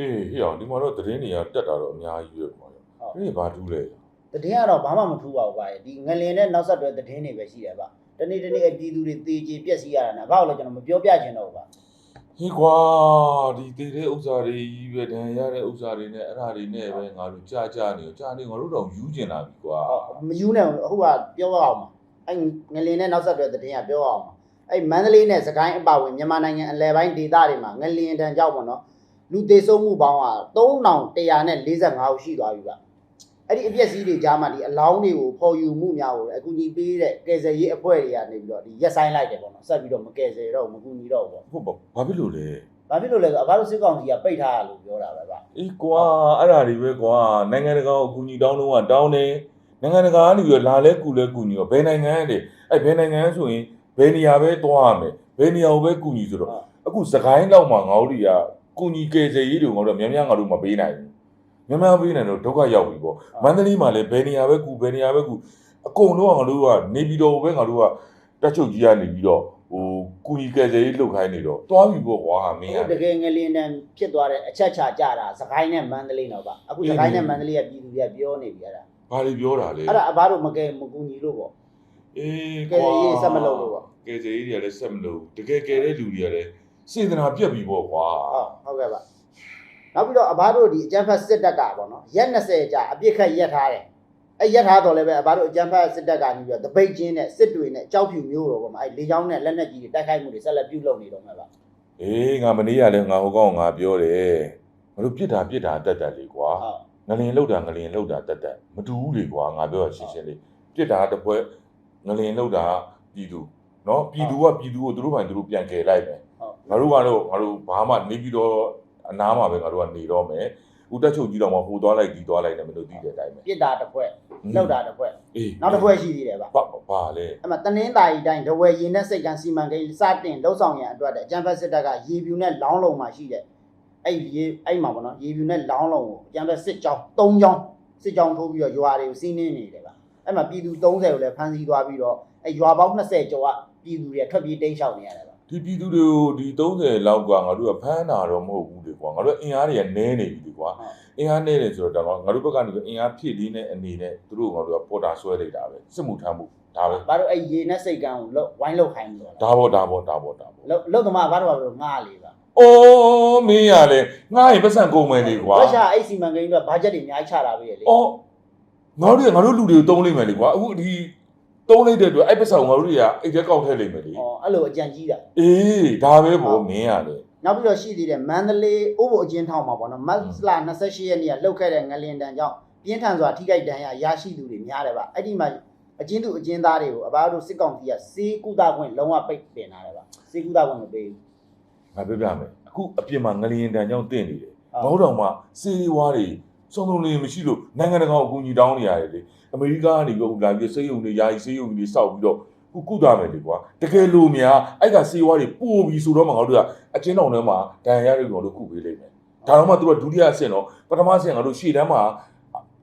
အေးဟေ့အောင်ဒီမှာတော့သတင်းတွေကတက်တာတော့အများကြီးပဲကွာ။ဒီဘာထူးလဲတည်င်းကတော့ဘာမှမထူးပါဘူးဗျာဒီငလင်နဲ့နောက်ဆက်တွဲတည်င်းတွေပဲရှိတယ်ဗျတနေ့တနေ့အပြည်သူတွေတေချေပြက်စီရတာနဲ့ဘာလို့လဲကျွန်တော်မပြောပြချင်တော့ဘူးဗျ။ဟေးကွာဒီတည်တဲ့ဥစ္စာတွေကြီးပဲဒဏ်ရတဲ့ဥစ္စာတွေနဲ့အဲ့ဒါတွေနဲ့ပဲငါတို့ကြာကြာနေကြာနေငါတို့တော့ယူကျင်လာပြီကွာဟုတ်မယူနဲ့အခုကပြောအောင်ပါအဲ့ငလင်နဲ့နောက်ဆက်တွဲတည်င်းကပြောအောင်ပါအဲ့မန္တလေးနဲ့စကိုင်းအပါဝင်မြန်မာနိုင်ငံအလဲပိုင်းဒေသတွေမှာငလင်တန်ကြောက်ပေါ့နော် လူသေးဆုံးမှုပေါင်းက3145ဦးရှိသွားပြီဗျအဲ့ဒီအပြက်စီးတွေကြားမှာဒီအလောင်းတွေကိုဖော်ယူမှုများကိုအကူအညီပေးတဲ့ကယ်ဆယ်ရေးအဖွဲ့တွေကနေပြီးတော့ဒီရက်ဆိုင်လိုက်တယ်ပေါ့နော်ဆက်ပြီးတော့မကယ်ဆယ်တော့မကူညီတော့ဘူးပေါ့ဟုတ်ပါဘာဖြစ်လို့လဲဘာဖြစ်လို့လဲဆိုတော့အဘတို့စစ်ကောင်စီကပိတ်ထားရလို့ပြောတာပဲဗျအေးကွာအဲ့ဒါတွေပဲကွာနိုင်ငံတကာကိုအကူအညီတောင်းတော့ကတောင်းတယ်နိုင်ငံတကာကနေပြီးတော့လာလဲကူလဲကူညီတော့ဘယ်နိုင်ငံတဲ့အဲ့ဘယ်နိုင်ငံဆိုရင်ဘယ်နေရာပဲသွားရမယ်ဘယ်နေရာကိုပဲကူညီဆိုတော့အခုစကိုင်းလောက်မှာငါတို့တွေက ကူညီကယ်ဆယ်ရေးတွေငါတို့များများငါတို့မပေးနိုင်ဘူးများများပေးနိုင်တော့ဒုက္ခရောက်ပြီပေါ့မန္တလေးမှာလည်းဘယ်နေရာပဲကူဘယ်နေရာပဲကူအကုန်လုံးကငါတို့ကနေပြီးတော့ပဲငါတို့ကတက်ချုပ်ကြီးကနေပြီးတော့ဟိုကူညီကယ်ဆယ်ရေးလုပ်ခိုင်းနေတော့သွားပြီပေါ့ကွာမင်းအခုကတကယ်ငလင်းတန်ဖြစ်သွားတဲ့အချက်ချကြတာစကိုင်းနဲ့မန္တလေးတော့ဗျအခုစကိုင်းနဲ့မန္တလေးကပြည်သူတွေကပြောနေပြီအဲ့ဒါဘာတွေပြောတာလဲအဲ့ဒါအဘတို့မကယ်မကူညီလို့ပေါ့အေးကယ်ဆယ်ရေးဆက်မလုပ်လို့ပေါ့ကယ်ဆယ်ရေးတွေကလည်းဆက်မလုပ်ဘူးတကယ်ကယ်တဲ့လူတွေကလည်း စေတနာပြတ်ပြီပေါ့ကွာဟုတ်ဟုတ်ကဲ့ဗျနောက်ပြီးတော့အဘတို့ဒီအကြံဖတ်စစ်တပ်ကပေါ့နော်ရက်20ကြာအပြစ်ခတ်ရက်ထားတယ်အဲ့ရက်ထားတော့လည်းပဲအဘတို့အကြံဖတ်စစ်တပ်ကနေပြီးတော့တပိတ်ချင်းနဲ့စစ်တွေနဲ့ကြောက်ဖြူမျိုးတော့ပေါ့အဲ့လေချောင်းနဲ့လက်နက်ကြီးတွေတိုက်ခိုက်မှုတွေဆက်လက်ပြုလုပ်နေတော့မှာဗျအေးငါမနေ့ကလည်းငါဟိုကောင်ငါပြောတယ်ငါတို့ပြစ်တာပြစ်တာတက်တက်လေကွာဟုတ်ငလင်လောက်တာငလင်လောက်တာတက်တက်မတူဘူးလေကွာငါပြောတာရှင်းရှင်းလေးပြစ်တာတစ်ပွဲငလင်လောက်တာပြည်သူနော်ပြည်သူကပြည်သူကိုသူတို့ပိုင်းသူတို့ပြန်ကယ်လိုက်မယ်ဟုတ် ငါတို့ကတော့ငါတို့ဘာမှနေပြီးတော့အနားမှာပဲငါတို့ကနေတော့မယ်ဦးတက်ချုပ်ကြီးတော့မှဟိုသွားလိုက်ဒီသွားလိုက်နဲ့မလို့သိတဲ့အတိုင်းပဲပြစ်တာတစ်ခွက်လောက်တာတစ်ခွက်အေးနောက်တစ်ခွက်ရှိသေးတယ်ဗျဘာဘာလဲအဲ့မှာတနင်္သာရီတိုင်းဒဝယ်ရင်နဲ့စိတ်ကန်းစီမံကိန်းစတင်လှုပ်ဆောင်ရန်အတွက်တဲ့အကြံဖက်စစ်တပ်ကရေပြူနဲ့လောင်းလုံးမှာရှိတဲ့အဲ့ရေအဲ့မှာပေါ့နော်ရေပြူနဲ့လောင်းလုံးကိုအကြံဖက်စစ်ကြောင်း၃ကြောင်းစစ်ကြောင်းထိုးပြီးတော့ရွာတွေကိုစီးနင်းနေတယ်ဗျအဲ့မှာပြည်သူ30ကိုလည်းဖမ်းဆီးသွားပြီးတော့အဲ့ရွာပေါင်း20ကျော်ကပြည်သူတွေထွက်ပြေးတိမ်းရှောင်နေရတယ်ဗျ ဒီပြည်သူတွေကိုဒီ30လောက်ကငါတို့ကဖမ်းတာတော့မဟုတ်ဘူးလေကွာငါတို့အင်အားတွေကနည်းနေပြီလေကွာအင်အားနည်းတယ်ဆိုတော့ငါတို့ဘက်ကနေအင်အားဖြည့်လေးနဲ့အနေနဲ့သူတို့ငါတို့ကပေါ်တာဆွဲလိုက်တာပဲစစ်မှုထမ်းမှုဒါပဲဘာလို့အဲ့ရေနဲ့စိတ်ကန်းကိုလှုပ်ဝိုင်းလှုပ်ခိုင်းပြီးတော့ဒါပေါ့ဒါပေါ့ဒါပေါ့ဒါပေါ့လှုပ်လှုပ်သမားဘာလို့ဘာလို့ငားလေဗျအိုးမင်းရလေငါ့ရင်ပတ်စံကုန်မယ်လေကွာရုရှားအဲ့စီမံကိန်းအတွက်ဘတ်ဂျက်တွေအများကြီးချတာပဲလေအော်ငါတို့ကငါတို့လူတွေကိုတုံးလိုက်မယ်လေကွာအခုဒီ တုံးလိုက်တဲ့အတွက်အဲ့ပတ်စံကိုငါတို့တွေကအိတ်ထဲကောက်ထည့်လိုက်မယ်လေဩအဲ့လိုအကြံကြီးတာအေးဒါပဲပေါ့မင်းရလေနောက်ပြီးတော့ရှိသေးတယ်မန္တလေးဥပ္ပအကျဉ်းထောင်မှာပေါ့နော်မတ်လ28ရက်နေ့ကလှုပ်ခဲ့တဲ့ငလင်တန်ကြောင့်ပြင်းထန်စွာထိခိုက်ဒဏ်ရာရရှိသူတွေများတယ်ဗျအဲ့ဒီမှာအကျဉ်းသူအကျဉ်းသားတွေကိုအဘတို့စစ်ကောင်စီကစေးကုသခွင့်လုံးဝပိတ်ပင်ထားတယ်ဗျစေးကုသခွင့်မပေးဘူးငါပြောပြမယ်အခုအပြင်မှာငလျင်တန်ကြောင့်တင့်နေတယ်ဟုတ်ငေါတော့မှစေးဝါးတွေစုံစုံလေးမရှိလို့နိုင်ငံတကာအကူအညီတောင်းနေရတယ်လေ အမေရိကန်ကနေပြီးလာပြီးစေးရုံတွေယာယီစေးရုံတွေစောက်ပြီးတော့ခုကုသမယ်လေကွာတကယ်လို့များအဲ့ကစေးဝါးတွေပို့ပြီးဆိုတော့မှငါတို့ကအချင်းတော်ထဲမှာဒဏ်ရာရတွေကိုငါတို့ကုပေးလိုက်မယ်ဒါတော့မှသူကဒုတိယအဆင့်တော့ပထမအဆင့်ငါတို့ရှေ့တန်းမှာ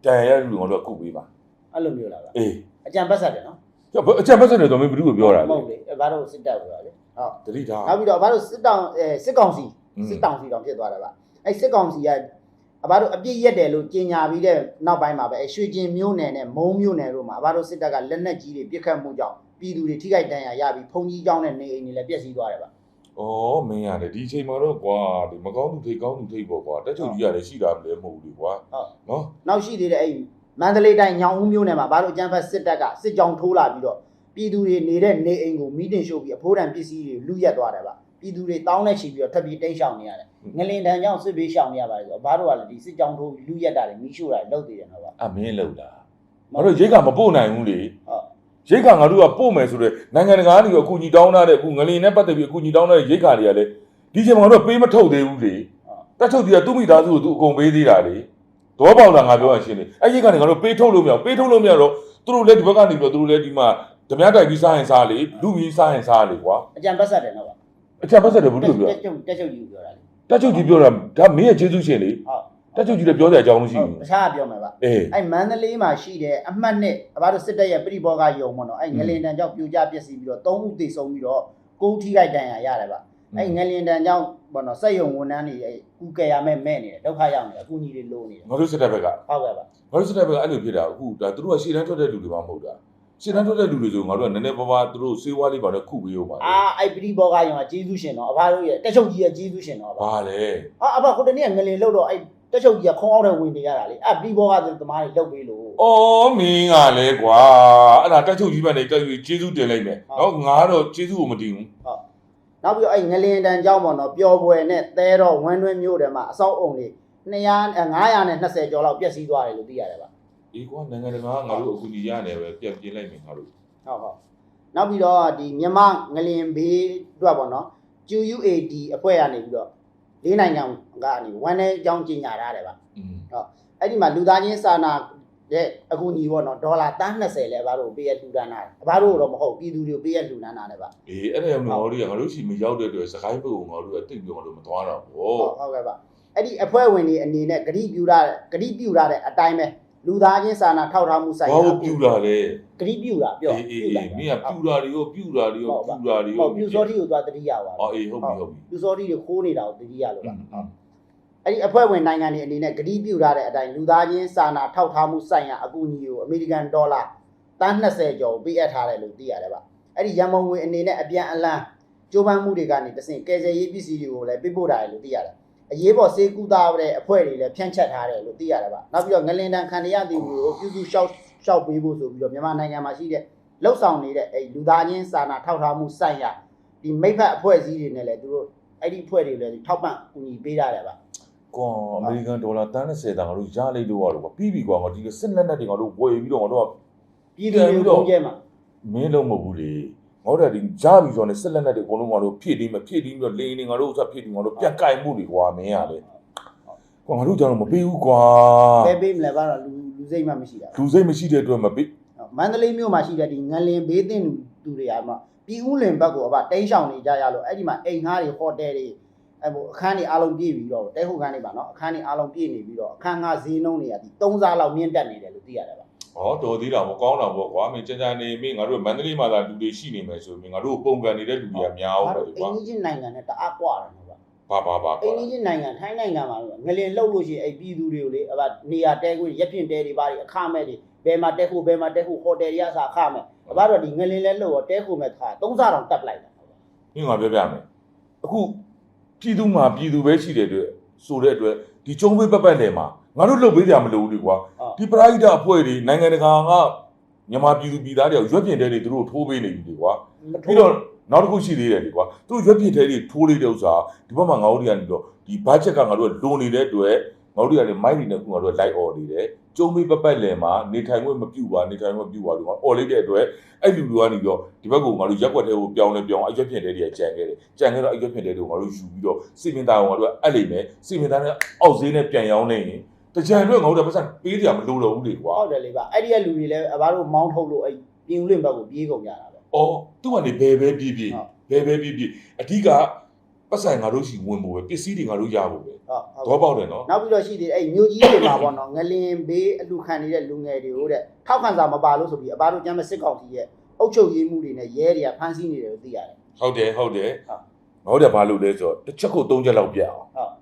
ဒဏ်ရာရတွေကိုငါတို့ကကုပေးပါအဲ့လိုမျိုးလားဗျအေးအကြံပတ်ဆက်တယ်နော်အချက်ပတ်စံတယ်တော့မင်းဘယ်သူကိုပြောတာမလဲဟုတ်လေအဘတို့စစ်တပ်ပြောတာလေဟုတ်တတိထားနောက်ပြီးတော့အဘတို့စစ်တောင်အဲစစ်ကောင်စီอืมစစ်တောင်စီတောင်ဖြစ်သွားတယ်ဗျအဲစစ်ကောင်စီက အဘတို့အပြစ်ရက်တယ်လို့ကြေညာပြီးတဲ့နောက်ပိုင်းမှာပဲရွှေကျင်မြို့နယ်နဲ့မုံမြို့နယ်တို့မှာအဘတို့စစ်တပ်ကလက်နက်ကြီးတွေပစ်ခတ်မှုကြောင့်ပြည်သူတွေထိခိုက်ဒဏ်ရာရပြီးဖုန်ကြီးကျောင်းနဲ့နေအိမ်တွေလည်းပျက်စီးသွားတယ်ဗျ။အော်မင်းရတယ်ဒီအချိန်မှာတော့ကွာဒီမကောင်းသူထိတ်ကောင်းသူထိတ်ပေါ့ကွာတက်ချုပ်ကြီးရတယ်ရှိတာလည်းမဟုတ်ဘူးလေကွာဟုတ်နော်နောက်ရှိသေးတဲ့အဲ့မန္တလေးတိုင်းညောင်ဦးမြို့နယ်မှာဘာလို့အကြမ်းဖက်စစ်တပ်ကစစ်ကြောင်းထိုးလာပြီးတော့ပြည်သူတွေနေတဲ့နေအိမ်ကိုမီးတင်ရှို့ပြီးအဖိုးတန်ပစ္စည်းတွေလူရက်သွားတယ်ဗျ။ ပြည်သူတွေတောင်းနဲ့ချီပြီးတော့ထပ်ပြီးတိမ်းရှောင်နေရတယ်ငလင်တန်ကြောင့်စစ်ဘေးရှောင်နေရပါတယ်ဆိုတော့ဘာတို့ကလည်းဒီစစ်ကြောင်းထိုးလူရက်တာတွေမီးရှို့တာတွေလုပ်သေးတယ်နော်ဗျအမင်းလောက်တာငါတို့ရိတ်ကမပို့နိုင်ဘူးလေဟုတ်ရိတ်ကငါတို့ကပို့မယ်ဆိုတော့နိုင်ငံတကာကနေအကူအညီတောင်းထားတဲ့အခုငလင်နဲ့ပတ်သက်ပြီးအကူအညီတောင်းတဲ့ရိတ်ကတွေကလည်းဒီချိန်မှာငါတို့ပေးမထုတ်သေးဘူးလေတက်ချုပ်ကြီးကသူ့မိသားစုကိုသူအကုန်ပေးသေးတာလေတော့ပေါက်တာငါပြောရရှင်းလေအဲ့ရိတ်ကနေငါတို့ပေးထုတ်လို့မရဘူးပေးထုတ်လို့မရတော့သူတို့လည်းဒီဘက်ကနေပြီးတော့သူတို့လည်းဒီမှာဓမြတိုက်ပြီးစားရင်စားလေလူကြီးစားရင်စားလေကွာအကြံပတ်ဆက်တယ်နော်ဗျ အချက်ပတ်သက်တယ်ဘူးလို့ပြောတက်ချုပ်တက်ချုပ်ကြီးကိုပြောတာလေတက်ချုပ်ကြီးပြောတာဒါမင်းရဲ့ကျေးဇူးရှင်လေဟုတ်တက်ချုပ်ကြီးလည်းပြောတဲ့အကြောင်းမရှိဟုတ်ဘူးတခြားကပြောမယ်ဗျအေးအဲ့မန္တလေးမှာရှိတဲ့အမှတ်နှစ်အဘတို့စစ်တပ်ရဲ့ပြိဘောကယုံပေါ့နော်အဲ့ငလင်တန်ကြောင့်ပြိုကျပျက်စီးပြီးတော့၃ဦးသေဆုံးပြီးတော့ကိုးထိခိုက်ဒဏ်ရာရတယ်ဗျအဲ့ငလင်တန်ကြောင့်ဘောနော်စက်ယုံဝန်ထမ်းတွေအဲ့ကူကယ်ရမဲ့မဲ့နေတယ်ဒုက္ခရောက်နေတယ်အကူကြီးတွေလိုးနေတယ်ငါတို့စစ်တပ်ဘက်ကဟုတ်ကဲ့ပါငါတို့စစ်တပ်ဘက်ကအဲ့လိုဖြစ်တာအခုဒါသူတို့ကရှေ့တန်းထွက်တဲ့လူတွေမှမဟုတ်တာ ရှေ့တန်းထွက်တဲ့လူတွေဆိုငါတို့ကနည်းနည်းပါးပါးသူတို့စေဝါးလေးပါတော့ခုပေးရောပါလေအာအဲ့ပရိဘောကယုံကကျေးဇူးရှင်တော့အဘတို့ရဲ့တက်ချုပ်ကြီးရဲ့ကျေးဇူးရှင်တော့ဗျာဘာလဲအာအဘခုတနေ့ကငလင်လောက်တော့အဲ့တက်ချုပ်ကြီးကခုံအောင်တဲ့ဝင်နေရတာလေအဲ့ပရိဘောကသမားတွေလောက်ပေးလို့အော်မင်းကလည်းကွာအဲ့ဒါတက်ချုပ်ကြီးဘက်နေတက်ပြီးကျေးဇူးတင်လိုက်မယ်နော်ငါတော့ကျေးဇူးကိုမတင်ဘူးနောက်ပြီးတော့အဲ့ငလင်တန်ကြောင့်ပေါ့နော်ပျော်ပွဲနဲ့သဲတော့ဝမ်းတွင်းမျိုးတွေမှာအစောက်အုံတွေ200 920ကျော်လောက်ပျက်စီးသွားတယ်လို့သိရတယ်ဗျ အေးကွာနိုင်ငံတကာကငါတို့အကူကြီးရတယ်ပဲပြန်ပြင်လိုက်မယ်ငါတို့ဟုတ်ဟုတ်နောက်ပြီးတော့ဒီမြမငလင်ဘေးအတွက်ပေါ့နော် QUAD အဖွဲ့ကနေပြီးတော့လေးနိုင်ငံကနေဝမ်းနဲ့အကြောင်းကြီးညာထားတယ်ဗျอืมအဲ့ဒီမှာလူသားချင်းစာနာရဲ့အကူအညီပေါ့နော်ဒေါ်လာ120လဲဘာလို့ပေးရလှူဒန်းတာလဲဘာလို့တော့မဟုတ်ပြည်သူတွေကိုပေးရလှူဒန်းတာလဲဗျအေးအဲ့ဒါကြောင့်ငါတို့ကငါတို့ရှိမရောက်တဲ့အတွက်စကိုင်းဘက်ကိုငါတို့ကတိတ်ပြီးငါတို့မသွားတော့ဘူးဟုတ်ဟုတ်ကဲ့ဗျအဲ့ဒီအဖွဲ့ဝင်တွေအနေနဲ့ဂရိပြူရဂရိပြူရတဲ့အတိုင်းပဲ လူသားချင်းစာနာထောက်ထားမှုဆိုင်ဘာလို့ပြူလာလဲဂရိပြူတာပြောအေးအေးအေးမင်းကပြူတာတွေရောပြူတာတွေရောပြူတာတွေဟုရောတ်ပြူစောတိကိုသွားတတိယပါအော်အေးဟုတ်ပြီဟုတ်ပြီပြူစောတိကိုခိုးနေတာကိုတတိယလို့อืပါมဟုတ်အဲ့ဒီအဖွဲ့ဝင်နိုင်ငံတွေအနေနဲ့ဂတိပြုထားတဲ့အတိုင်းလူသားချင်းစာနာထောက်ထားမှုဆိုင်ရာအကူအညီကိုအမေရိကန်ဒေါ်လာတန်း20ကျော်ပေးအပ်ထားတယ်လို့သိရတယ်ဗျအဲ့ဒီရန်မုံငွေအနေနဲ့အပြန်အလှန်ကြိုးပမ်းမှုတွေကနေတဆင့်ကယ်ဆယ်ရေးပစ္စည်းတွေကိုလည်းပေးပို့ထားတယ်လို့သိရတယ် အရေးပေါ်စေကူတာတဲ့အဖွဲ့တွေလည်းဖြန့်ချက်ထားတယ်လို့သိရတယ်ဗျနောက်ပြီးတော့ငလင်တန်ခန္ဓာရသည်ကိုပြုစုရှောက်ရှောက်ပေးဖို့ဆိုပြီးတော့မြန်မာနိုင်ငံမှာရှိတဲ့လှုပ်ဆောင်နေတဲ့အဲ့လူသားချင်းစာနာထောက်ထားမှုဆိုင်ရာဒီမိဖက်အဖွဲ့အစည်းတွေနဲ့လည်းသူတို့အဲ့ဒီအဖွဲ့တွေလည်းထောက်ပံ့ကူညီပေးထားတယ်ဗျကွာအမေရိကန်ဒေါ်လာတန်း30တန်ငါတို့ရလိုက်လို့ရတော့ကွာပြီးပြီကွာငါဒီစစ်လက်နက်တွေငါတို့ဝယ်ပြီးတော့ငါတို့ကပြည်သူတွေကိုကုန်ကျဲမှာမင်းလုံးမဟုတ်ဘူးလေ ငါတို့ကဒီရပြီဆိုတော့စစ်လက်နက်တွေအကုန်လုံးငါတို့ဖြည့်ပြီးမဖြည့်ပြီးတော့လေနေငါတို့ဥစ္စာဖြည့်ပြီးငါတို့ပြန်ကင်မှုတွေကွာမင်းရလေကွာငါတို့ကြောင့်မပေးဘူးကွာဘယ်ပေးမလဲဘာလို့လူလူစိတ်မှမရှိတာလူစိတ်မရှိတဲ့အတွက်မပေးမန္တလေးမြို့မှာရှိတဲ့ဒီငလင်ဘေးသင့်သူတွေအားမပြည်ဦးလင်ဘက်ကိုအဘတိန်းရှောင်နေကြရလို့အဲ့ဒီမှာအိမ်ငှားတွေဟိုတယ်တွေအဲ့ဟိုအခန်းတွေအားလုံးပြည့်ပြီးတော့တဲခုခန်းတွေပါနော်အခန်းတွေအားလုံးပြည့်နေပြီးတော့အခန်းငှားဈေးနှုန်းတွေကဒီ3စားလောက်မြင့်တက်နေတယ်လို့သိရတယ်ဗျ ဟောတော်သေးတာမကောင်းတာပေါ့ကွာမင်းကြမ်းကြမ်းနေမင်းငါတို့မန္တလေးမှာသာလူတွေရှိနေမယ်ဆိုရင်ငါတို့ပုံကန်နေတဲ့လူတွေကများအောင်ပဲအိကွာမ်ကြီးချင်းနိုင်ငံနဲ့တအားကွာတယ်နော်ဗျဘာဘာဘာအိကွာမ်ကြီးချင်းနိုင်ငံထိုင်းနိုင်ငံမှာငလင်လှုပ်လို့ရှိရင်အဲ့ပြည်သူတွေကိုလေအဘနေရာတဲခွင့်ရက်ပြင့်တဲတွေပါတွေအခမဲ့တွေဘယ်မှာတဲခုဘယ်မှာတဲခုဟိုတယ်တွေကစားအခမဲ့အဘတော့ဒီငလင်လဲလှုပ်တော့တဲခုမဲ့ခါ3စားတောင်တက်ပလိုက်တာမင်းငါပြောပြမယ်အခုပြည်သူမှာပြည်သူပဲရှိတဲ့အတွက်ဆိုတဲ့အတွက်ဒီကျုံးပေးပတ်ပတ်နယ်မှာ ငါတို့လုပ်ပေးကြမလို့ဘူးလေကွာဟုတ်ဒီပရာဟိတအဖွဲ့တွေနိုင်ငံတကာကမြန်မာပြည်သူပြည်သားတွေရွက်ပြင်တဲ့တွေသူတို့ထိုးပေးနေပြီလေကွာမထိုးပြီးတော့နောက်တစ်ခုရှိသေးတယ်လေကွာသူတို့ရွက်ပြင်တဲ့တွေထိုးလေးတဲ့ဥစ္စာဒီဘက်မှာငါတို့တွေကနေတော့ဒီဘတ်ဂျက်ကငါတို့ကလွန်နေတဲ့အတွက်ငါတို့တွေကနေမိုက်တွေနဲ့ခုငါတို့ကလိုက်អော်နေတယ်ကျုံးပေးပတ်ပတ်လည်မှာနေထိုင်ခွင့်မပြုပါနေထိုင်ခွင့်မပြုပါလို့ငါអော်လိုက်တဲ့အတွက်အဲ့လူတွေကနေပြီးတော့ဒီဘက်ကိုငါတို့ရက်ွက်တဲ့ကိုပြောင်းလဲပြောင်းအရွက်ပြင်တဲ့တွေကကြံခဲ့တယ်ကြံခဲ့တော့အရွက်ပြင်တဲ့တွေကိုငါတို့ယူပြီးတော့စီမင်းသားကိုငါတို့ကအပ်လိမ့်မယ်စီမင်းသားနဲ့အောက်ဈေးနဲ့ပြန်ရောင်းနေရင် တကြံအတွက်ငါတို့ကပတ်စံပေးကြမလို့တော့ဘူးလေကွာဟုတ်တယ်လေဗျအဲ့ဒီကလူတွေလည်းအဘတို့မောင်းထုတ်လို့အဲ့ပြင်ဦးလင်ဘက်ကိုပြေးကုန်ကြတာပဲ။အော်သူ့ကနေဘယ်ပဲပြည့်ပြည့်ဟုတ်ဘယ်ပဲပြည့်ပြည့်အဓိကပတ်စံငါတို့ရှိဝင်ဖို့ပဲပစ္စည်းတွေငါတို့ရဖို့ပဲဟုတ်ဟုတ်။သဘောပေါက်တယ်နော်နောက်ပြီးတော့ရှိသေးတယ်အဲ့မြို့ကြီးတွေမှာပေါ့နော်ငလင်ဘေးအလူခံနေတဲ့လူငယ်တွေကိုတဲ့ထောက်ခံစာမပါလို့ဆိုပြီးအဘတို့ကျမ်းမစစ်ကောင်စီရဲ့အုပ်ချုပ်ရေးမှုတွေနဲ့ရဲတွေကဖမ်းဆီးနေတယ်လို့သိရတယ်။ဟုတ်တယ်ဟုတ်တယ်ဟုတ်။ငါတို့ကဘာလုပ်လဲဆိုတော့တစ်ချက်ကို၃ချက်လောက်ပြအောင်ဟုတ်။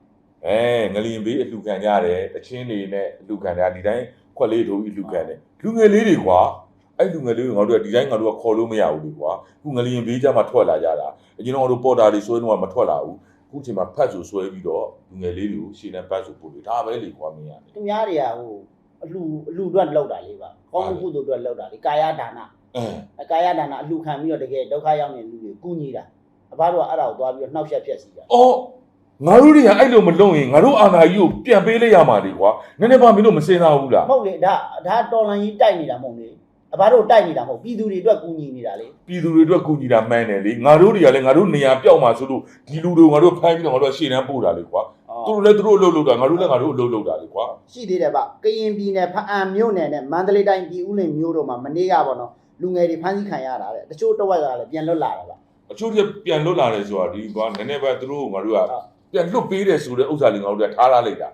အဲငလျင်ဘေးအလှခံကြတယ်တချင်းတွေနဲ့အလှခံကြဒီတိုင်းခွက်လေးထိုးပြီးလှခံတယ်လူငယ်လေးတွေကွာအဲ့လူငယ်လေးတွေငါတို့ကဒီတိုင်းငါတို့ကခေါ်လို့မရဘူးလေကွာအခုငလျင်ဘေးကြမှာထွက်လာကြတာအရင်တော့ငါတို့ပေါ်တာတွေဆွဲတော့မထွက်လာဘူးအခုချိန်မှာဖတ်ဆိုဆွဲပြီးတော့လူငယ်လေးတွေကိုရှင်းနဲ့ပတ်ဆိုပို့လို့ဒါပဲလေကွာမင်းရတယ်သူများတွေကဟိုအလူအလူအတွက်လောက်တာလေးပါကောင်းမှုကုသိုလ်အတွက်လောက်တာလေကာယဒါနအဲအကာယဒါနအလူခံပြီးတော့တကယ်ဒုက္ခရောက်နေတဲ့လူတွေကိုကူညီတာအဘတို့ကအဲ့ဒါကိုသွားပြီးတော့နှောက်ယှက်ဖြစ်စီတာအော် ငါတို့တွေကအဲ့လိုမလုပ်ရင်ငါတို့အာဏာကြီးကိုပြန်ပေးလိုက်ရမှာလေကွာနည်းနည်းပါမင်းတို့မစင်စားဘူးလားမဟုတ်လေဒါဒါတော်လန်ကြီးတိုက်နေတာမဟုတ်လေအဘတို့တိုက်နေတာမဟုတ်ပြည်သူတွေအတွက်ကူညီနေတာလေပြည်သူတွေအတွက်ကူညီတာမှန်းတယ်လေငါတို့တွေကလည်းငါတို့နေရာပြောက်မှာဆိုလို့ဒီလူတွေကိုငါတို့ဖိုင်းပြီးတော့ငါတို့ကရှေ့တန်းပို့တာလေကွာသူတို့လည်းသူတို့အလုပ်လုပ်တာငါတို့လည်းငါတို့အလုပ်လုပ်တာလေကွာရှိသေးတယ်ဗျကရင်ပြည်နယ်ဖအံမြို့နယ်နဲ့မန္တလေးတိုင်းပြည်ဦးလင်မြို့တို့မှာမနေ့ကပေါ့နော်လူငယ်တွေဖမ်းဆီးခံရတာတဲ့တချို့တစ်ဝက်ကလည်းပြန်လွတ်လာတာဗျအချို့တွေပြန်လွတ်လာတယ်ဆိုတာဒီကွာနည်းနည်းပဲသူတို့ကိုငါတို့ကဟုတ် ပြန်လွတ်ပေးတယ်ဆိုတဲ့ဥစ္စာလေးငါတို့ကထားထားလိုက်တာ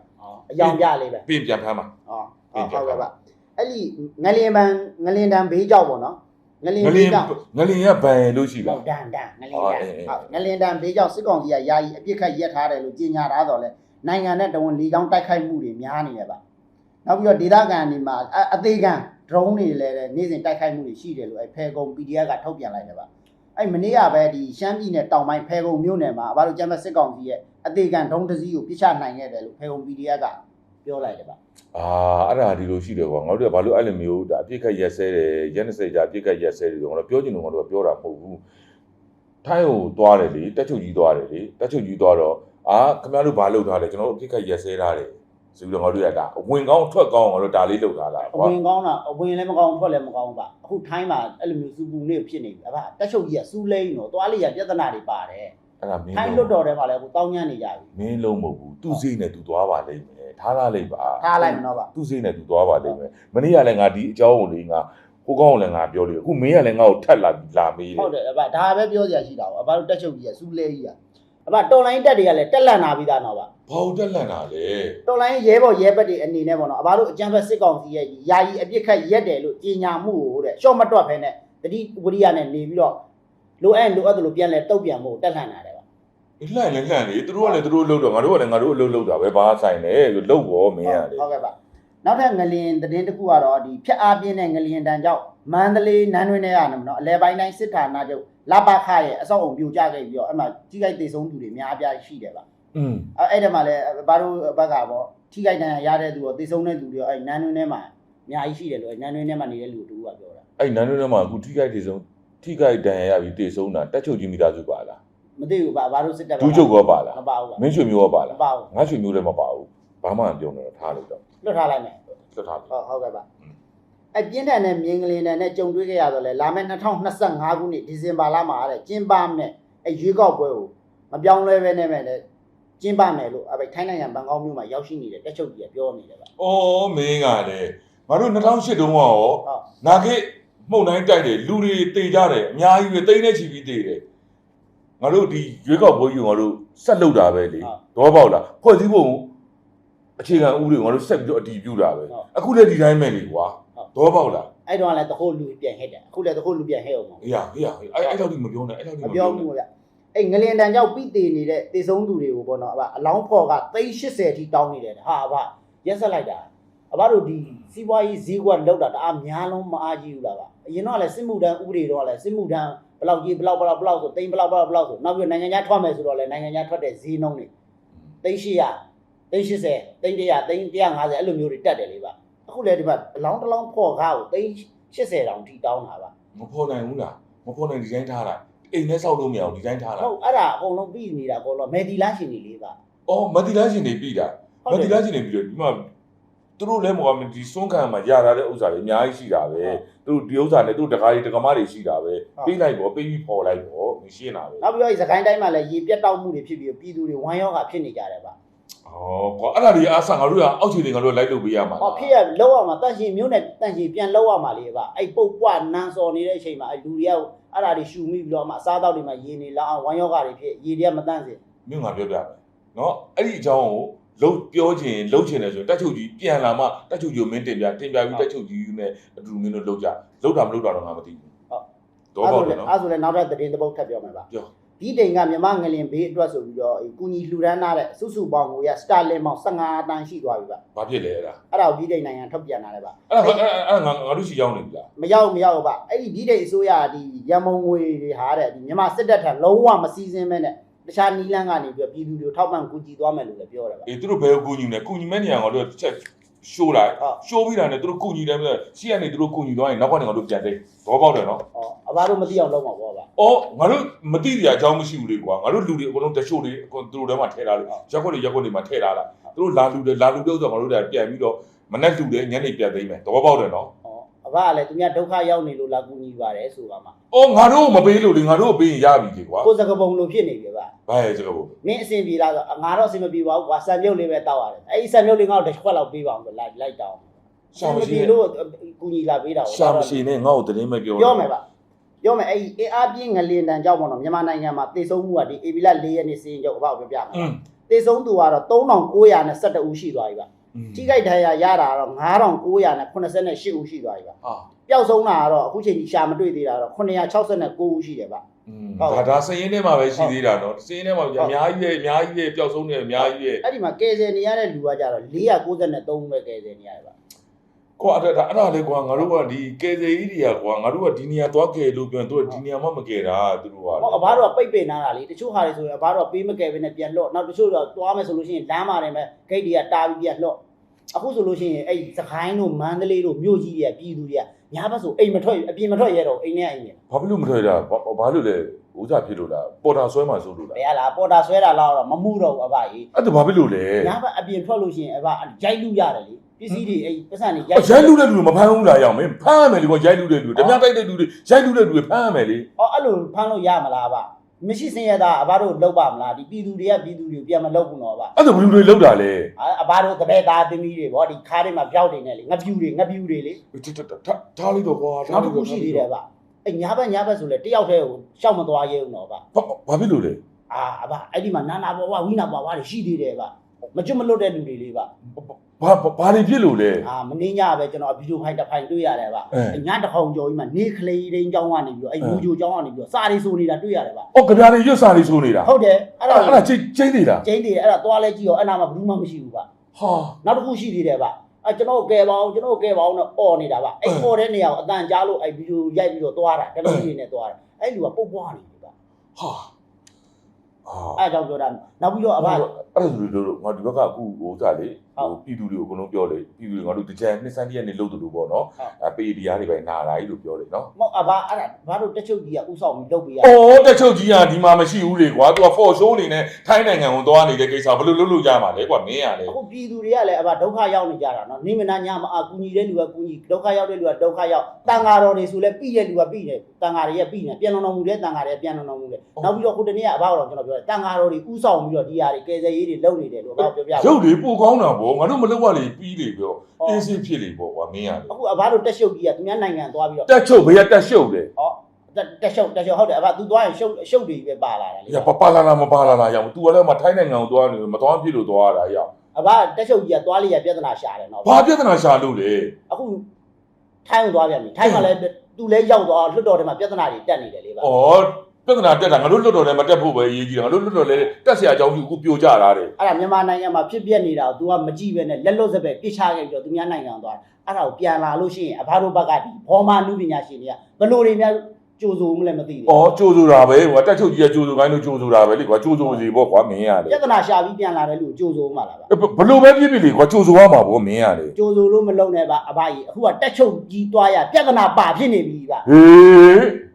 အယောင်ပြလေးပဲပြင်ပြန်ဖမ်းမှာဟောဟုတ်ကဲ့ဗျအဲ့ဒီငလင်ပန်ငလင်တန်ဘေးကြောက်ပေါ့နော်ငလင်ငလဘေးင်ကြောင့်ငလင်ကဘန်လို့ရှိဟုလားတ်ဒန်ဒန်ငလင်အော်ဒန်အေးအေးဟုတ်ငလင်ဒန်ဘေးကြောင့်စစ်ကောင်စီကယာယီအပြစ်ခတ်ရက်ထားတယ်လို့ကြေညာထားတော့လဲနိုင်ငံနဲ့တဝန်လီကြောင်းတိုက်ခိုက်မှုတွေများနေတယ်ဗျနောက်ပြီးတော့ဒေသခံတွေမှာအအသေးခံ drone တွေလည်းနေ့စဉ်တိုက်ခိုက်မှုတွေရှိတယ်လို့အဲဖဲကုံ PDF ကထုတ်ပြန်လိုက်တယ်ဗျ အဲ့မနေ့ကပဲဒီရှမ်းပြည်နယ်တောင်ပိုင်းဖဲကုံမြို့နယ်မှာဘာလို့ကျမ်းမစစ်ကောင်စီရဲ့အသေးခံ drone တစ်စီးကိုပြစ်ချနိုင်ခဲ့တယ်လို့ဖဲကုံ PDF ကပြောလိုက်တယ်ဗျအာအဲ့ဒါဒီလိုရှိတယ်ကွာငါတို့ကဘာလို့အဲ့လိုမျိုးဒါအပြစ်ခတ်ရက်ဆဲတယ်ရက်20ကြာအပြစ်ခတ်ရက်ဆဲတယ်ဆိုတော့ငါတို့ပြောချင်လို့ငါတို့ကပြောတာမဟုတ်ဘူးထိုင်းကိုသွားတယ်လေတက်ချုပ်ကြီးသွားတယ်လေတက်ချုပ်ကြီးသွားတော့အာခင်ဗျားတို့ဘာလုပ်ထားလဲကျွန်တော်တို့အပြစ်ခတ်ရက်ဆဲထားတယ် ဆိုပြီးတော့ငါတို့ရတာအဝင်ကောင်းအထွက်ကောင်းငါတို့ဒါလေးလုပ်ထားတာအကွာဝင်ကောင်းတာအဝင်လည်းမကောင်းထွက်လည်းမကောင်းပါအခုထိုင်းမှာအဲ့လိုမျိုးစူပူနေဖြစ်နေပြီအဖတက်ချုပ်ကြီးကစူးလိမ့်တော့သွားလိရပြဿနာတွေပါတယ်အဲ့ဒါမင်းထိုင်းလုံးလွတ်တော်ထဲမှာလည်းအခုတောင်းညံ့နေကြပြီမင်းလုံးမဟုတ်ဘူးသူ့စိတ်နဲ့သူသွားပါလိမ့်မယ်ထားလာလိမ့်ပါထားလိုက်မတော့ပါသူ့စိတ်နဲ့သူသွားပါလိမ့်မယ်မနေ့ကလည်းငါဒီအကြောင်းကိုလေငါကိုကောင်းကိုလည်းငါပြောလို့အခုမင်းကလည်းငါ့ကိုထက်လာလာမေးတယ်ဟုတ်တယ်အဖဒါပဲပြောစရာရှိတာပေါ့အဖတို့တက်ချုပ်ကြီးကစူးလဲကြီးက အဖတော်လိုင်းတက်တွေကလည်းတက်လန့်လာပြီးသားတော့ပါဘာလို့တက်လန့်တာလဲတော်လိုင်းရဲဘော်ရဲဘက်တွေအနေနဲ့ပေါ့နော်အဖတို့အကြံဖက်စစ်ကောင်စီရဲ့ယာယီအပြစ်ခတ်ရက်တယ်လို့ကြေညာမှုကိုတဲ့ရှော့မတွက်ဖဲနဲ့တတိဝရိယနဲ့နေပြီးတော့လိုအပ်လိုအပ်တယ်လို့ပြန်လဲတုတ်ပြန်ဖို့တက်လှန်လာတယ်ပါလှန့်လည်းလှန့်လေသူတို့ကလည်းသူတို့လှုပ်တော့ငါတို့ကလည်းငါတို့အလုပ်လုပ်တာပဲဘာဆိုင်လဲလှုပ်ပေါ်မင်းရတယ်ဟုတ်ကဲ့ပါနောက်ထပ်ငလင်သတင်းတစ်ခုကတော့ဒီဖြတ်အားပြင်းတဲ့ငလင်တန်ကြောင့်မန္တလေးနန်းတွင်းထဲကနေမနော်အလဲပိုင်းတိုင်းစစ်ဌာနချုပ် လပခရဲ့အဆောက်အုံပြိုကျခဲ့ပြီးတော့အဲ့မှာထိခိုက်ဒေဆုံးသူတွေများအပြားရှိတယ်ပါอืมအဲ့အဲ့ဒီမှာလည်းဘာလို့ဘက်ကပေါ့ထိခိုက်ဒဏ်ရာရတဲ့သူရောဒေဆုံးတဲ့သူတွေရောအဲ့နန်းတွင်းထဲမှာအများကြီးရှိတယ်လို့အဲ့နန်းတွင်းထဲမှာနေတဲ့လူတူကပြောတာအဲ့နန်းတွင်းထဲမှာအခုထိခိုက်ဒေဆုံးထိခိုက်ဒဏ်ရာရပြီးဒေဆုံးတာတက်ချုပ်ကြီးမိသားစုပါလားမသိဘူးပါဘာလို့စစ်တပ်ကဒူးချုပ်ရောပါလားမပါဘူးပါမင်းချွေမျိုးရောပါလားမပါဘူးငါချွေမျိုးလည်းမပါဘူးဘာမှမပြောနဲ့တော့ထားလို့တော့လွတ်ထားလိုက်မယ်လွတ်ထားပြီဟုတ်ဟုတ်ကဲ့ပါ အဲ့ပြင်းထန်တဲ့မြင်းကလေးနဲ့ကြုံတွေ့ခဲ့ရတော့လေလာမယ့်2025ခုနှစ်ဒီဇင်ဘာလမှာတဲ့ကျင်းပမယ်အဲ့ရွေးကောက်ပွဲကိုမပြောင်းလဲပဲနဲ့ပဲလေကျင်းပမယ်လို့အဲ့ဘထိုင်းနိုင်ငံဘန်ကောက်မြို့မှာရောက်ရှိနေတဲ့တက်ချုပ်ကြီးကပြောနေတယ်ဗျ။အော်မင်းကလည်းငါတို့2008တုန်းကရောဟုတ်နာခေတ်မှုန်တိုင်းတိုက်တယ်လူတွေတေကြတယ်အများကြီးပဲတိမ့်နေချီပြီးတေတယ်။ငါတို့ဒီရွေးကောက်ပွဲကြီးကိုငါတို့ဆက်လုပ်တာပဲလေ။တော့ပေါက်လားဖွဲ့စည်းပုံအခြေခံဥပဒေကိုငါတို့ဆက်ပြီးတော့အတည်ပြုတာပဲ။အခုလည်းဒီတိုင်းပဲလေကွာ။ တော့ပေါက်လားအဲ့တော့လည်းတခိုးလူပြန်ဟစ်တယ်အခုလည်းတခိုးလူပြန်ဟစ်အောင်ပါ။အေးရအေးရအဲ့အဲ့လောက်ဒီမပြောနဲ့အဲ့လောက်ဒီမမပြောပြောဘူးနဲ့ဗျအဲ့ငလင်တန်ကြောင့်ပြီးတည်နေတဲ့တေဆုံးသူတွေကိုပေါ့နော်အဘအလောင်းဖော်က380အထိတောင်းနေတယ်ဟာအဘရက်ဆက်လိုက်တာအဘတို့ဒီစီးပွားရေးဈေးကွက်လောက်တာတအားများလုံးမအားကြီးဘူးလားဗျအရင်တော့လည်းစစ်မှုတန်းဥပဒေတော့လည်းစစ်မှုတန်းဘယ်လောက်ကြီးဘယ်လောက်ဘယ်လောက်ဘယ်လောက်ဆိုတိန်ဘယ်လောက်ဘယ်လောက်ဘယ်လောက်ဆိုနောက်ပြီးနိုင်ငံခြားထွက်မယ်ဆိုတော့လည်းနိုင်ငံခြားထွက်တဲ့ဈေးနှုန်းတွေ300 380 300 350အဲ့လိုမျိုးတွေတက်တယ်လေဗျ အခုလည်းဒီဘက်အလောင်းတစ်လောင်းဖော်ကားကို380တောင်ထိတောင်းတာဗျမဖော်နိုင်ဘူးလား။မဖော်နိုင်ဒီတိုင်းထားလိုက်။အိမ်နဲ့ဆောက်လို့မရဘူးဒီတိုင်းထားလိုက်ဟုတ်အဲ့ဒါအကုန်လုံးပြီးနေတာအကုန်လုံးမယ်ဒီလားရှင်နေလေးပါ။အော်မတီလားရှင်နေပြီတာ။ဟုတ်မတယ်တီလားရှင်နေပြီတော့ဒီမှာသူတို့လည်းမဟုတ်ဘူးဒီစွန့်ခံမှာရထားတဲ့ဥစ္စာတွေအများကြီးရှိတာပဲဟုတ်သူတို့ဒီဥစ္စာနဲ့သူတို့တကားတွေတကမားတွေရှိတာပဲဟုတ်ပေးလိုက်ပေါ့ပေးပြီးပေါ်လိုက်ပေါ့မရှင်းတာပဲနောက်ပြီးတော့ဒီစကိုင်းတိုင်းမှာလည်းရေပြတ်တောက်မှုတွေဖြစ်ပြီးပြည်သူတွေဝမ်းရောဂါဖြစ်နေကြတယ်ဗျ ဩကွာအဲ့ဒါတွေအားဆန်ငါတို့ကအောက်ခြေတွေငါတို့လိုက်လုပ်ပေးရမှာဟောဖြစ်ရလောက်အောင်မှာတန့်ရှင်မျိုးနဲ့တန့်ရှင်ပြန်လောက်အောင်မှာလေဗျအဲ့ပုတ်ပွားနန်းစော်နေတဲ့အချိန်မှာအဲ့လူတွေကအဲ့ဒါတွေရှူမိပြီးတော့မှအစားအသောက်တွေမှာရေနေလောက်အောင်ဝမ်းရောဂါတွေဖြစ်ရေတွေကမတန့်စင်မြို့ငါပြောပြမယ်နော်အဲ့ဒီအကြောင်းကိုလုံးပြောချင်လုံးချင်တယ်ဆိုရင်တက်ချုပ်ကြီးပြန်လာမှတက်ချုပ်ကြီးကိုမင်းတင်ပြတင်ပြပြီးတက်ချုပ်ကြီးနဲ့အတူမင်းတို့လုံးကြလုံးတာမလုံးတာတော့ငါမသိဘူးတော့ပေါ့တယ်နော်အဲ့ဆိုလည်းနောက်ထပ်သတင်းတစ်ပုဒ်ထပ်ပြောမယ်ဗျပြော ဒီတိမ်ကမြမငလင်ဘေးအတွက်ဆိုပြီးတော့ကုညီလှူဒန်းထားတဲ့စုစုပေါင်းငွေရစတာလင်ပေါင်း15တန်းရှိသွားပြီဗျဘာဖြစ်လဲအဲ့ဒါအဲ့ဒါကိုဒီတိမ်နိုင်ငံထုတ်ပြန်လာတယ်ဗျအဲ့ဒါအဲ့အဲ့ငါငါတို့ရှိရောက်နေပြီလားမရောက်မရောက်ပါအဲ့ဒီဒီတိတ်အစိုးရကဒီရန်မုံငွေတွေဟာတဲ့ဒီမြန်မာစစ်တပ်ထက်လုံးဝမစည်းစင်းမဲနဲ့တခြားနီးလန်းကနေပြီးတော့ပြည်သူတွေကိုထောက်ပံ့ကူညီသွားမယ်လို့လည်းပြောတယ်ဗျအေးသူတို့ဘယ်ကိုကူညီလဲကူညီမဲ့နေရာငါတို့ချက် ရှိုးလိုက်ဟုတ်ရှိုးပြီးတာနဲ့သူတို့ကူညီတယ်ပြီးတော့ရှေ့ကနေသူတို့ကူညီသွားရင်နောက်ကနေငါတို့ပြန်သိတော့ပေါက်တယ်နော်။အော်အဘတို့မသိအောင်လုပ်မှာပေါ့ဗျာအော်ငါတို့မသိကြအကြောင်းမရှိဘူးလေကွာငါတို့လူတွေအကုန်လုံးတရှိုးတွေအကုန်သူတို့ထဲမှာထည့်ထားလို့ရက်ခွက်တွေရက်ခွက်တွေမှာထည့်ထားလားသူတို့လာလူတယ်လာလူပြုတ်တော့ငါတို့တွေကပြန်ပြီးတော့မနဲ့လူတယ်ညနေပြန်သိမ်းမယ်တော့ပေါက်တယ်နော်။ အော်အဘကလည်းသူများဒုက္ခရောက်နေလို့လာကူညီပါတယ်ဆိုပါမှာအော်ငါတို့မပေးလို့လေငါတို့ပေးရင်ရပြီလေကွာ။ကိုယ်စကပုံလိုဖြစ်နေပြီဗျာဘာရဲ့စကားဘူး။မင်းအဆင်ပြေလားဆိုငါတော့အဆင်မပြေပါဘူးကွာ။စံမြုပ်လေးပဲတောက်ရတယ်။အဲ့ဒီစံမြုပ်လေးငါ့ကိုတစ်ခွက်လောက်ပေးပါအောင်ဆိုလိုက်လိုက်တောင်း။ရှာမရှိပြေနဲ့လို့ကူညီလာပေးတာကိုရှာမရှိနဲ့ငါ့ကိုသတင်းမပြောပြောမယ်ဗျ။ပြောမယ်အဲ့ဒီအင်အားပြင်းငလင်တန်ကြောက်ပေါ့နော်မြန်မာနိုင်ငံမှာတေဆုံးမှုကဒီအေဗီလာ၄ရက်နေ့စီးရင်ကြောက်အဘကိုပြောပြမှာอืมတေဆုံးသူကတော့3912ဦးရှိသွားပြီဗျ ထိခိုက်ဒဏ်ရာရတာတော့9988ဦးရှိသွားပြီဗျ။ဟုတ်ပျောက်ဆုံးတာကတော့အခုချိန်ကြီးရှာမတွေ့သေးတာတော့969ဦးရှိတယ်ဗျ။ဒါဒါစရင်ထဲမှာပဲရှိသေးတာနော်စရင်ထဲမှာအများကြီးရဲ့အများကြီးရဲ့ပျောက်ဆုံးနေအများကြီးရဲ့အဲ့ဒီမှာကယ်ဆယ်နေရတဲ့လူကကြတော့493ပဲကယ်ဆယ်နေရတယ်ဗျ ကွာအဲ့ဒါအဲ့ဒါလေကွာငါတို့ကဒီကယ်ဆယ်ကြီးတွေကကွာငါတို့ကဒီနေရာသွားကယ်လို့ပြန်သူကဒီနေရာမှမကယ်တာသူတို့ကဟောအဘတို့ကပိတ်ပင်နာတာလေတချို့ဟာတွေဆိုရင်အဘတို့ကပေးမကယ်ဘဲနဲ့ပြန်လွတ်နောက်တချို့တော့သွားမယ်ဆိုလို့ရှိရင်လမ်းမှာနေမဲ့ဂိတ်တွေကတာပြီးပြန်လွတ်အခုဆိုလို့ရှိရင်အဲ့စကိုင်းတို့မန္တလေးတို့မြို့ကြီးတွေကပြည်သူတွေကညာဘက်ဆိုအိမ်မထွက်အပြင်မထွက်ရတော့အိမ်ထဲအိမ်နဲ့ဘာဖြစ်လို့မထွက်တာဘာဘာလို့လဲဥစားဖြစ်လို့လားပေါ်တာဆွဲမှဆိုလို့လားဘယ်ဟာလားပေါ်တာဆွဲတာလားတော့မမှုတော့ဘူးအဘကြီးအဲ့ဒါဘာဖြစ်လို့လဲညာဘက်အပြင်ထွက်လို့ရှိရင်အဘရိုက်လူရတယ်လေ ပစ္စည်းတွေအဲ့ပတ်စံတွေရိုအရိုက်လူတဲ့လူတွေမဖမ်းဘူးလားရောက်မင်းဖမ်းရမယ်လေကွာရိုက်လူတဲ့လူတွေဓမြတိုက်တဲ့လူတွေရိုက်လူတဲ့လူတွေဖမ်းရမယ်လေအော်အဲ့လိုဖမ်းလို့ရမလားအဘမရှိစင်ရတာအဘတို့လောက်ပါမလားဒီပြည်သူတွေကပြည်သူတွေကိုပြန်မလောက်ဘူးတော့အဘအဲ့ဒါဘယ်လူတွေလောက်တာလဲအဘတို့တပည့်သားသမီးတွေဗောဒီခါးတွေမှာပြောက်နေတယ်လေငပြူတွေငပြူတွေလေထားလိုက်တော့ကွာနောက်တစ်ခုရှိသေးတယ်ဗျအဲ့ညာဘက်ညာဘက်ဆိုလဲတယောက်တည်းကိုရှောက်မသွားရဲဘူးတော့ဗျဘာဖြစ်လို့လဲအာအဘအဲ့ဒီမှာနာနာဘဝဝိနာဘဝတွေရှိသေးတယ်ဗျမကျွတ်မလွတ်တဲ့လူတွေလေးဗျ ဘာဘာတွေဖြစ်လို့လဲအာမင်းညပဲကျွန်တော်ဗီဒီယိုဖိုင်တစ်ဖိုင်တွေ့ရတယ်ဗျအဲညတစ်ခေါင်ကျော်ကြီးမှာနေခလေးရင်းကျောင်းကနေပြီးတော့အဲ့ယူဂျိုကျောင်းကနေပြီးတော့စာရီဆိုနေတာတွေ့ရတယ်ဗျအော်ကြပြားတွေရွတ်စာတွေဆိုနေတာဟုတ်တယ်အဲ့အဲ့ဒါဒါအဲ့ဒါချိန်ချိန်သေးတာကျင်းသေးတယ်အဲ့ဒါသွားလဲကြည့်ရောအဲ့နာမှာဘူးမှမရှိဘူးဗျဟာနောက်တစ်ခုရှိသေးတယ်ဗျအဲကျွန်တော်ကယ်ပါအောင်ကျွန်တော်ကယ်ပါအောင်တော့អော်နေတာဗျအဲ့អော်တဲ့နေရာကိုအတန်ကြားလို့အဲ့ဗီဒီယိုရိုက်ပြီးတော့သွားတာတယ်လီဗီနဲ့သွားတာအဲ့လူကပုတ်ပွားနေတယ်ဗျဟာအာအဲ့ဒါကြောင့်ပြောတာနောက်ပြီးတော့အဘအဲ့ဒါဆိုလို့ငါဒီဘက်ကအခုဟိုစားလေ ဟုဟိုတ်ပြည်သူတွေကိုအကုန်လုံးပြောလေပြည်သူတွေငါတို့တကြံနှစ်စန်းတရက်နေလို့တူလို့ပေါ့နော်ဟုတ်အပေဒီရားတွေပဲနာလာကြီးလို့ပြောတယ်နော်မဟုတ်အဘအဲ့ဒါဘာလို့တက်ချုပ်ကြီးကဥဆောင်ပြီးလုပ်ပေးရအော်တက်ချုပ်ကြီးကဒီမှာမရှိဘူးလေကွာ तू က for show အနေနဲ့ထိုင်းနိုင်ငံကိုသွားနေတဲ့ကိစ္စဘယ်လိုလုပ်လို့ရမှာလဲကွာမင်းရလေအခုပြည်သူတွေကလည်းအဘဒုက္ခရောက်နေကြတာနော်နေမနာညမအကူညီတဲ့လူကကူညီဒုက္ခရောက်တဲ့လူကဒုက္ခရောက်တန်ဃာတော်တွေဆိုလဲပြီးတဲ့လူကပြီးတယ်တန်ဃာတွေရဲ့ပြီးနေပြန်လုံတော်မူတဲ့တန်ဃာတွေပြန်လုံတော်မူတယ်နောက်ပြီးတော့ခုတနေ့ကအဘတော်ကျွန်တော်ပြောတယ်တန်ဃာတော်တွေဥဆောင်ပြီးတော့ဒီဟာတွေကယ်ဆယ်ရေးတွေလုပ်နေတယ်လို့အဘပြောပြပါရုပ်တွေပိုကောင်းတာဗောငါတို့မလုပ်ရလေပြီးလေပြောအင်းစင်းဖြစ်လေဗောကွာမင်းရလေအခုအဘတို့တက်ရှုပ်ကြီးကသူများနိုင်ငံသွားပြီးတော့တက်ချုပ်ဘေးကတက်ရှုပ်တယ်တက်တက်ရှုပ်တက်ရှုပ်ဟုတ်တယ်အဘ तू သွားရင်ရှုပ်ရှုပ်တွေပဲပါလာတယ်လေ။ညာပပလာလာမပါလာလာရောက် तू ကလည်းမထိုင်းနိုင်ငံကိုသွားနေမသွားဖြစ်လို့သွားရတာရောက်အဘတက်ရှုပ်ကြီးကသွားလိုက်ရပြဿနာရှာတယ်နော်။ဘာပြဿနာရှာလို့လဲအခုထိုင်းကိုသွားပြန်ပြီထိုင်းကလည်းသူလည်းရောက်သွားလွတ်တော်ထဲမှာပြဿနာတွေတက်နေတယ်လေဗျ။ဩ ပြဿနာတက်တာငါတို့လွတ်တော်လည်းမတက်ဖို့ပဲအရေးကြီးတယ်ငါတို့လွတ်တော်လည်းတက်ဆရာအကြောင်းပြုအခုပြိုကြတာတဲ့အဲ့ဒါမြန်မာနိုင်ငံမှာဖြစ်ပျက်နေတာကို तू ကမကြည့်ပဲနဲ့လက်လွတ်စပယ်ပြစ်ချခဲ့ပြီးတော့သူများနိုင်ငံသွားတယ်အဲ့ဒါကိုပြန်လာလို့ရှိရင်အဘတို့ဘက်ကဒီဘောမာနုပညာရှင်တွေကဘလို့တွေများကြိုးစိုးမလဲမသိဘူး။ဩကြိုးဆိုတာပဲကွာတက်ချုပ်ကြီးကကြိုးဆိုခိုင်းလို့ကြိုးဆိုတာပဲလေကွာကြိုးဆိုစီပေါ့ကွာမင်းရလေပြဿနာရှာပြီးပြန်လာတဲ့လူကိုကြိုးစိုးမှလားဗျ။ဘလို့ပဲဖြစ်ဖြစ်လေကွာကြိုးဆိုရမှာဗောမင်းရလေကြိုးစိုးလို့မလုံနဲ့ဗျအဘကြီးအခုကတက်ချုပ်ကြီးသွားရပြဿနာပါဖြစ်နေပြီဗျ။ဟေး